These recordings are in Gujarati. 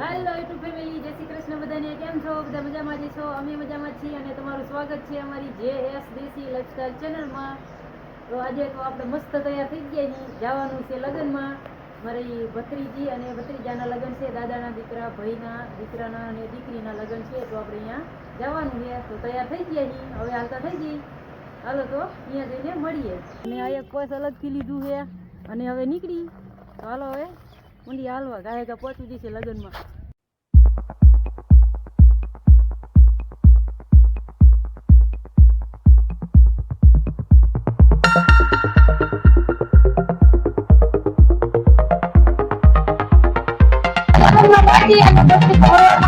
હેલો યુટ્યુબ ફેમિલી જય શ્રી કૃષ્ણ બધાને. કેમ છો? બધા મજામાં જ છો? અમે મજામાં છીએ અને તમારું સ્વાગત છે અમારી જે એસ દેસી લાઈફસ્ટાઈલ ચેનલમાં તો આજે તો આપણે મસ્ત તૈયાર થઈ ગયા નહીં જવાનું છે લગ્નમાં. મારી ભત્રીજી અને ભત્રીજાના લગ્ન છે. દાદાના દીકરા, ભાઈના, દીકરાના અને દીકરીના લગ્ન છે. તો આપણે અહીંયા જવાનું છે. તો તૈયાર થઈ ગયા નહીં હવે હાલતા થઈ ગઈ. હાલો તો અહીંયા જઈને મળીએ. અને આ એક પર્સ અલગથી લીધું છે. અને હવે નીકળી. તો હાલો હવે ઊંડી હાલવા ગાય ગા પહોંચી જશે લગ્નમાં.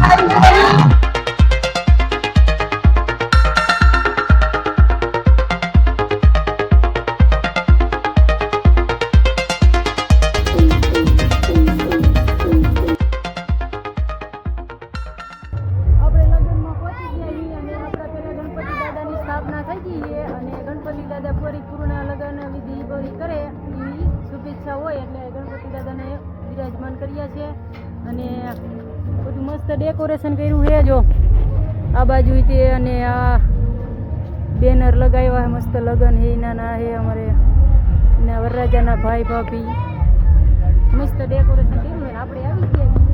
આપણે ડેકોરેશન કર્યું છે, જો. આ બાજુ તે અને આ બેનર લગાવ્યા છે, મસ્ત લગ્ન હે નાના હે અમારે ને વરરાજાના ભાઈ ભાભી મસ્ત ડેકોરેશન કર્યું આપણે આવી ગયા.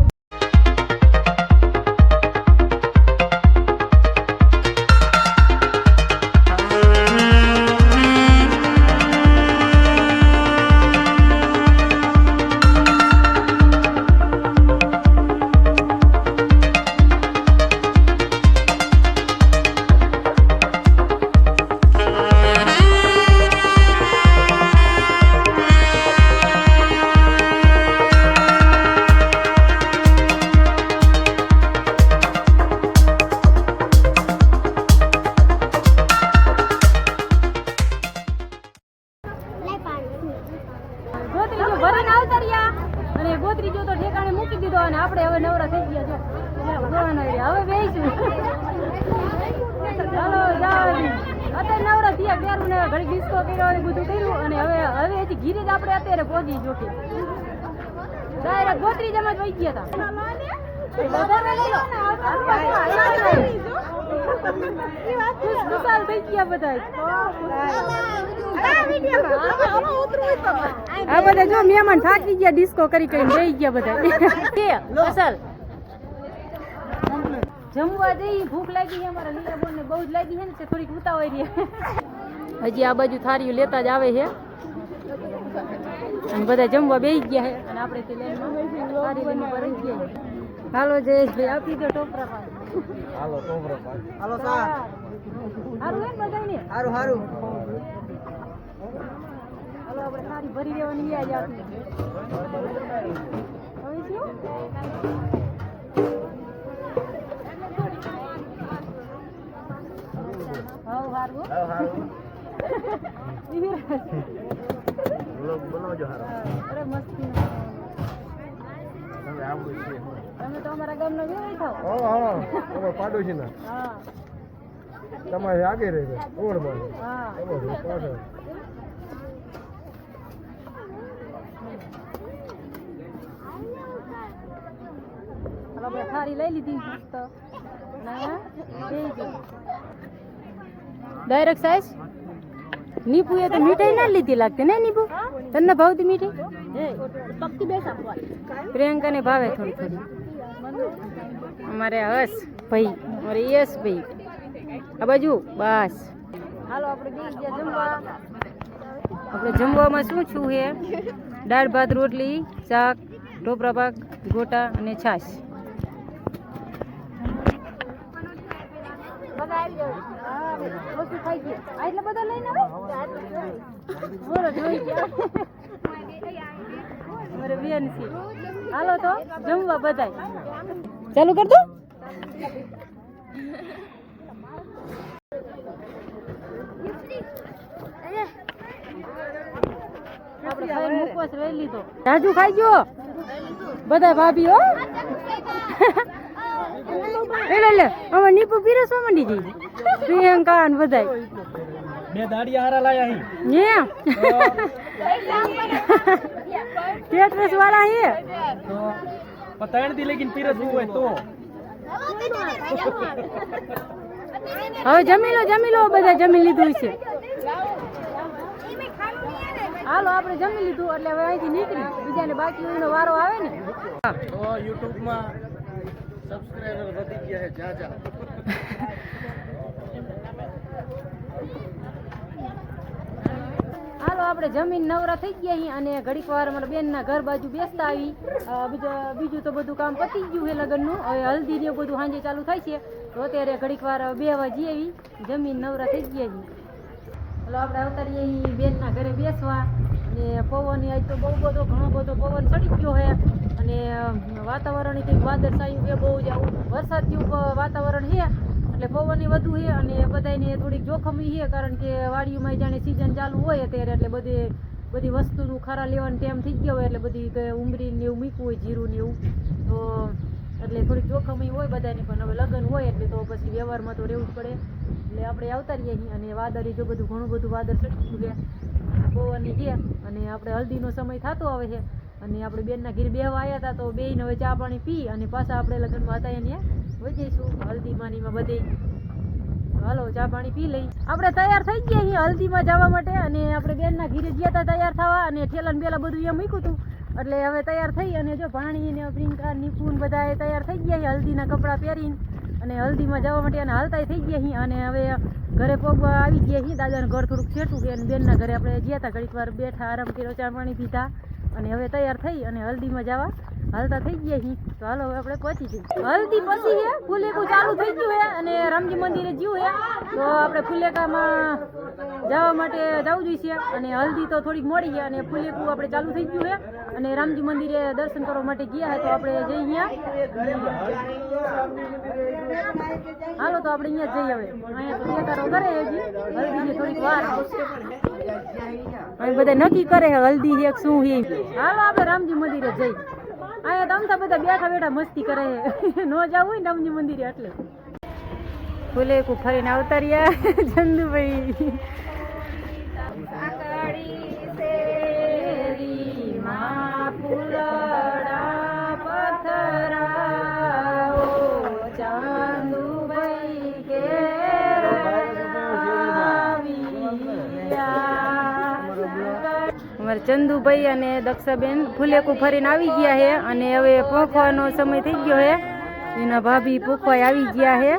અને બધું કર્યું અને હવે હવે હજી ઘીરે જ આપણે અત્યારે પહોંચી જોકે ડાયરેક્ટ ગોત્રીજામાં જ વહી ગયા હતા બધા. આ બધા ગયા ડિસ્કો કરી કરીને બેહી ગયા બધા. જમવા જઈ, ભૂખ લાગી છે અમારા લીલા બોલ ને બહુ જ લાગી છે ને થોડીક ઉતાવળી હજી આ બાજુ થારીઓ લેતા જ આવે છે. અને બધા જમવા બેસી ગયા છે. અને આપણે તે લઈને ભરાઈ ગયા છે. હાલો જયેશભાઈ આપી દો ટોપરા પાસે હાલો ટોપરા પાડ. હાલો સા. હારું એમ બધાને હારું હારું. હાલો આપણે થાળી ભરી દેવાની યાદ આપી હવે શું? હવ હારું. હાલો હારું. અરે મસ્તી તમે આવડું છે તમે તો અમારા ગામનો વેવાઈ થાવ. હા હા. તમે પાડોશી ના હા. તમારે આગે રહે ઓળમાં હા. તમે પાછળ હાલો આપણે થાળી લઈ લીધી મસ્ત. ના ડાયરેક્ટ સાઈઝ? નીપુ એ તો મીઠાઈ ના લીધી લાગતી ને નીપુ? તને ભાવતી મીઠાઈ? પ્રિયંકાને ભાવે થોડી થોડી. અમારે હસ ભાઈ, અમારે યસ ભાઈ. આ બાજુ, બસ. આપણે જમવામાં શું છું હે? દાળ, ભાત, રોટલી, શાક, ઢોપરા પાક ગોટા અને છાશ બધા આવી જાવ હા વસ્તુ ખાઈ ગઈ આ એટલે બધા લઈને બોલો જોઈ ગયા મારે બેન છે હાલો તો જમવા બધાય ચાલુ કર દો રાજુ ખાઈ ગયો? બધા ભાભી હો. એટલે લે હવે નીપુ પીરસવા માંડી જઈ પ્રિયંકા ને બધાય. બે દાડિયા હારા લાયા હે. કેટવેસ વાળા હે? તો ત્રણ દી લગીને પીરસવું હોય તો. હવે જમી લો જમી લો બધા જમી લીધું છે. હાલો આપણે જમી લીધું એટલે હવે અહીંથી નીકળી. બીજાને બાકી વારો આવે ને. યુટ્યુબમાં સબસ્ક્રાઇબર વધી ગયા છે, જા જા. હાલો, આપણે જમીન નવરા થઈ ગયા અહીં અને ઘડીક વાર અમારા બેનના ઘર બાજુ બેસતા આવી. બીજા તો બધું કામ પતી ગયું છે લગ્નનું. હવે હલ્દી ને બધું સાંજે ચાલુ થાય છે. તો અત્યારે ઘડીક વાર બે વાજી આવી. જમીન નવરા થઈ ગયા છીએ હાલો, આપણે અવતારીએ અહીં બેનના ઘરે બેસવા. અને પવન આજ તો બહુ બધો, ઘણો બધો પવન ચડી ગયો છે અને વાતાવરણ કંઈક વાદળછાયું છે બહુ જ આવું વરસાદ જેવું વાતાવરણ છે, એટલે પવન વધુ છે અને બધાને થોડીક જોખમી છે, કારણ કે વાડીઓમાં જાણે સિઝન ચાલુ હોય અત્યારે, એટલે બધે, બધી વસ્તુનું ખરા લેવાનું ટાઈમ થઈ ગયો હોય, એટલે બધી કે ઉમરી ને એવું મૂકવું હોય, જીરું ને એવું. તો, એટલે થોડીક જોખમી હોય બધાની પણ હવે લગ્ન હોય, એટલે તો પછી વ્યવહારમાં તો રહેવું જ પડે. એટલે આપણે આવતા રહીએ અહીં અને વાદળી જો બધું ઘણું બધું વાદળ ચડ્યું છે, પવનની છે, અને આપણે હલ્દીનો સમય થતો આવે છે અને આપણે બેનના ઘીર બેવા આવ્યા હતા તો બેયને હવે ચા પાણી પી અને પાછા આપણે લગ્નમાં હતા એને વહી જઈશું હલ્દીમાં ને એમાં બધે હાલો, ચા પાણી પી લઈ. આપણે તૈયાર થઈ ગયા છીએ હલ્દીમાં જવા માટે અને આપણે બેનના ઘીરે ગયા હતા તૈયાર થવા અને ઠેલાને બેલા બધું એમ મૂક્યું હતું એટલે હવે તૈયાર થઈ અને જો ભાણી ને પ્રિયંકા નિપુન બધા એ તૈયાર થઈ ગયા છે હલ્દીના કપડાં પહેરીને. અને હલ્દીમાં જવા માટે અને હાલતા થઈ ગયા છીએ અને હવે ઘરે પગવા આવી ગયા છીએ. દાદાનું ઘર થોડુંક છેટું કે બેનના ઘરે આપણે ગયા હતા ઘડીક વાર બેઠા આરામ કર્યો, ચા પાણી પીધા. અને હવે તૈયાર થઈ અને હલ્દીમાં જવા. હાલતા થઈ ગયા છીએ તો હાલો આપણે પહોંચી જઈએ. હલ્દી પછી છે ફુલેકું ચાલુ થઈ ગયું છે અને રામજી મંદિરે જીવ છે તો આપણે ફુલેકામાં જવા માટે જવું જોઈએ અને હલ્દી તો થોડીક મોડી છે અને ફુલેકું આપણે ચાલુ થઈ ગયું છે અને રામજી મંદિરે દર્શન કરવા માટે ગયા તો આપણે જઈ અહીંયા. હાલો તો આપણે અહીંયા જઈએ હવે. અહીંયા ફુલેકારો કરે હજી. હલ્દીની થોડીક વાર. હવે બધા નક્કી કરે હલ્દી છે શું છે હાલો આપણે રામજી મંદિરે જઈ અહીંયા તો અમથા બધા બેઠા બેઠા મસ્તી કરે ન જવું હોય ને રામજી મંદિરે એટલે. ફૂલે કુ ફરીને આવતા રહ્યા. ચંદુભાઈ. અમારે ચંદુભાઈ અને દક્ષાબેન ફૂલેકું ફરીને આવી ગયા છે અને હવે પોખવાનો સમય થઈ ગયો છે. એના ભાભી પોખવાય આવી ગયા છે.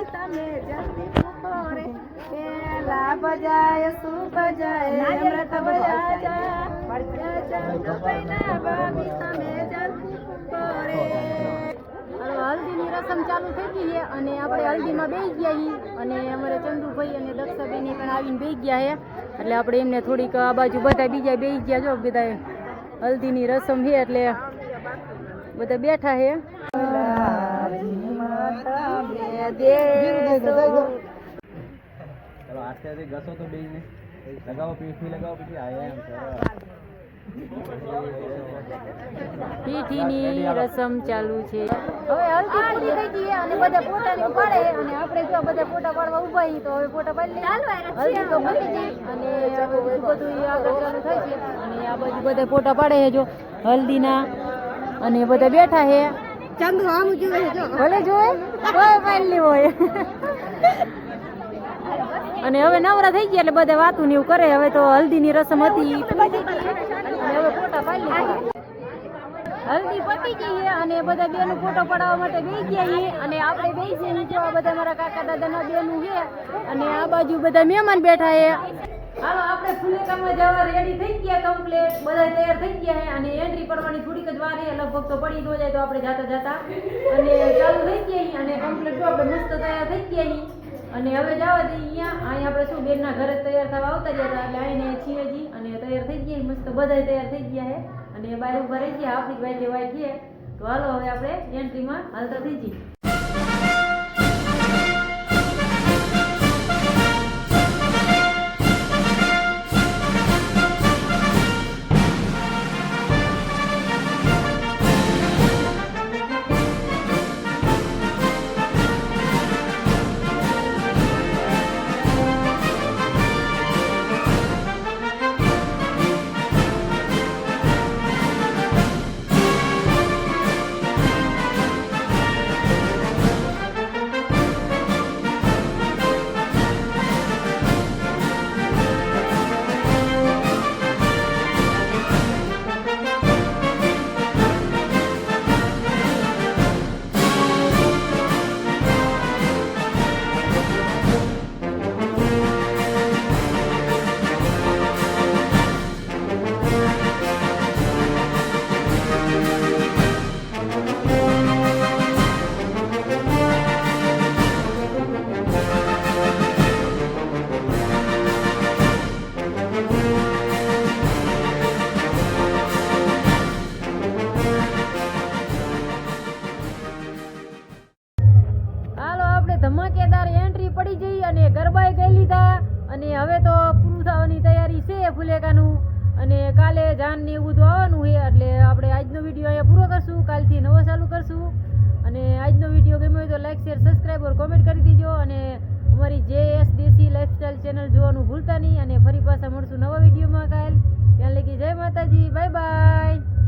હલ્દીની રસમ ચાલુ થઈ ગઈ છે અને આપણે હલ્દીમાં બેસી ગયા છીએ. અને અમારે ચંદુભાઈ અને દક્ષાબેન પણ આવીને બેસી ગયા છે. એટલે આપણે એમને થોડીક આ બાજુ બધા બીજા બે ગયા જો બધા હલ્દીની રસમ છે એટલે બધા બેઠા છે. લગાવો પીઠી લગાવો પીઠી આયા એમ પીઠીની રસમ ચાલુ છે. હવે હલ્દી પૂરી થઈ ગઈ અને બધા ફોટાને પાડે અને આપણે જો બધા ફોટા પાડવા ઊભા છીએ તો હવે ફોટા પાડી લઈએ. હલ્દી તો પતી ગઈ. અને બધું આગળ ચાલુ થાય છે. અને આ બાજુ બધા ફોટા પાડે છે જો હલ્દીના. અને બધા બેઠા છે. ચંદુ આમ જોવે જો. ભલે જોવે કોઈ પાડલી હોય. અને હવે નવરા થઈ ગયા એટલે બધા વાતું ને એવું કરે. હવે તો હલ્દીની રસમ હતી. હવે ફોટા પાડી હલ્દી પતી ગઈ અને બધા બેનો ફોટો પડાવવા માટે બેસી ગયા અને આપણે બેસી ને જોવા બધા મારા કાકા દાદાના બેનું છે અને આ બાજુ બધા મહેમાન બેઠા છે. હાલો, આપણે ફુલેકામાં જવા રેડી થઈ ગયા કમ્પ્લીટ બધા તૈયાર થઈ ગયા છે અને એન્ટ્રી પડવાની થોડીક જ વાર છે. લગભગ તો પડી ન જાય તો આપણે જાતા જાતા. અને ચાલુ થઈ ગયા અને કમ્પ્લીટ જો આપણે મસ્ત તૈયાર થઈ ગયા અને હવે જવા દઈએ અહીંયા. અહીંયા આપણે શું, બેનના ઘરે તૈયાર થવા આવતા રહ્યા હતા. એટલે આવીને છીએ હજી અને તૈયાર થઈ ગયા મસ્ત બધા તૈયાર થઈ ગયા છે. અને બહાર ઊભા રહી ગયા આપણી ભાઈ લેવાય છે તો હાલો હવે આપણે એન્ટ્રીમાં હાલતા થઈ જઈએ છે ફુલેકાનું અને કાલે જાન ને એવું તો આવવાનું છે, એટલે આપણે આજનો વીડિયો અહીંયા પૂરો કરશું. કાલથી નવો ચાલુ કરશું. અને આજનો વીડિયો ગમ્યો હોય તો લાઈક શેર સબસ્ક્રાઈબ ઓર કોમેન્ટ કરી દીજો. અને અમારી જે એસ દેશી લાઈફસ્ટાઈલ ચેનલ જોવાનું ભૂલતા નહીં. અને ફરી પાછા મળશું નવા વિડીયોમાં કાલ. ત્યાં લગી જય માતાજી. Bye bye